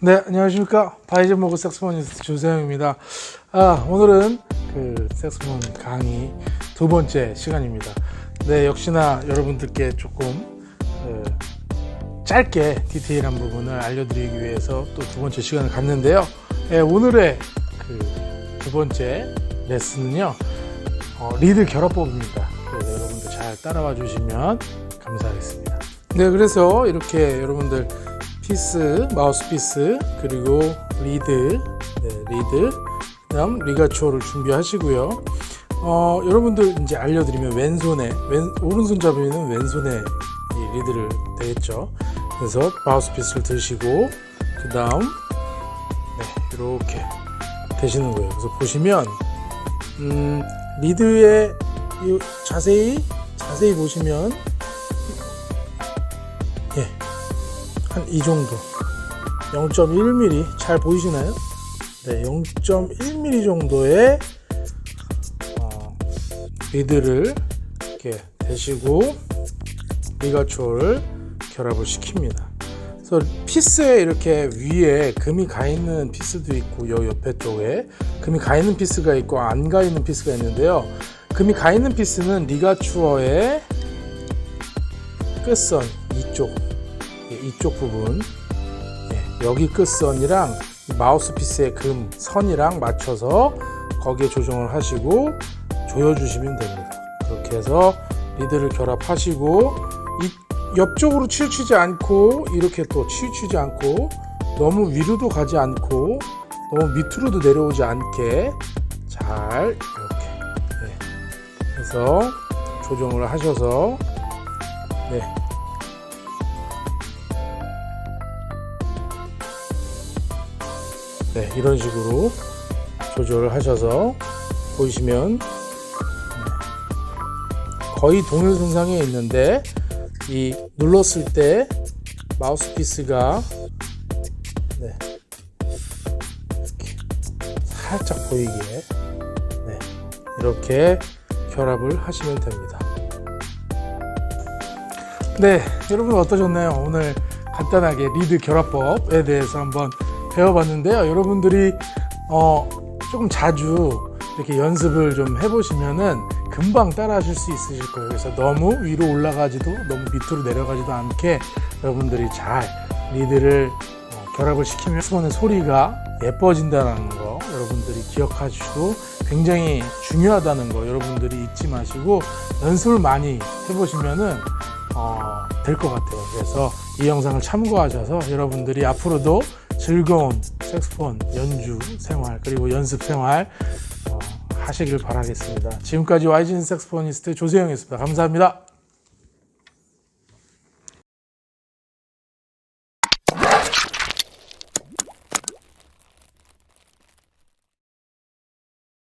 네, 안녕하십니까. 바이젠 모그 색소포니스트 조세영입니다. 아, 오늘은 그 색소폰 강의 두 번째 시간입니다. 네, 역시나 여러분들께 조금 그 짧게 디테일한 부분을 알려드리기 위해서 또 두 번째 시간을 갖는데요. 예, 오늘의 그 두 번째 레슨은요, 어, 리드 결합법입니다. 그래서 여러분들 잘 따라와 주시면 감사하겠습니다. 네, 그래서 이렇게 여러분들 피스, 마우스 피스, 그리고 리드, 네, 리드, 그다음 리가초를 준비하시고요. 어, 여러분들 이제 알려드리면 왼손에 왼 오른손 잡이는 왼손에 이 리드를 대겠죠. 그래서 마우스 피스를 드시고 그 다음 네, 이렇게 되시는 거예요. 그래서 보시면 음, 리드에 이 자세히 자세히 보시면 예, 한 이 정도 0.1mm 잘 보이시나요? 네, 0.1mm 정도의 어, 리드를 이렇게 대시고 리가초를 결합을 시킵니다. 그래서 피스에 이렇게 위에 금이 가 있는 피스도 있고 요 옆에 쪽에 금이 가 있는 피스가 있고 안 가 있는 피스가 있는데요. 금이 가 있는 피스는 리가추어의 끝선 이쪽 예, 이쪽 부분 예, 여기 끝선이랑 이 마우스 피스의 금 선이랑 맞춰서 거기에 조정을 하시고 조여주시면 됩니다. 그렇게 해서 리드를 결합하시고 이 옆쪽으로 치우치지 않고 이렇게 또 치우치지 않고 너무 위로도 가지 않고 너무 밑으로도 내려오지 않게 잘 이렇게 네, 해서 조정을 하셔서 네. 네, 이런 식으로 조절을 하셔서 보시면 네, 거의 동일선상에 있는데 이 눌렀을 때 마우스 피스가 네, 살짝 보이게 네, 이렇게 결합을 하시면 됩니다. 네, 여러분 어떠셨나요? 오늘 간단하게 리드 결합법에 대해서 한번 배워봤는데요. 여러분들이 어, 조금 자주 이렇게 연습을 좀 해보시면은 금방 따라하실 수 있으실 거예요. 그래서 너무 위로 올라가지도 너무 밑으로 내려가지도 않게 여러분들이 잘 리드를 어, 결합을 시키면 수건의 소리가 예뻐진다는 거 여러분들이 기억하시고 굉장히 중요하다는 거 여러분들이 잊지 마시고 연습을 많이 해보시면은 어, 될 것 같아요. 그래서 이 영상을 참고하셔서 여러분들이 앞으로도 즐거운 색소폰 연주 생활 그리고 연습 생활 어, 하시길 바라겠습니다. 지금까지 YGN 색소포니스트 조세영이었습니다. 감사합니다.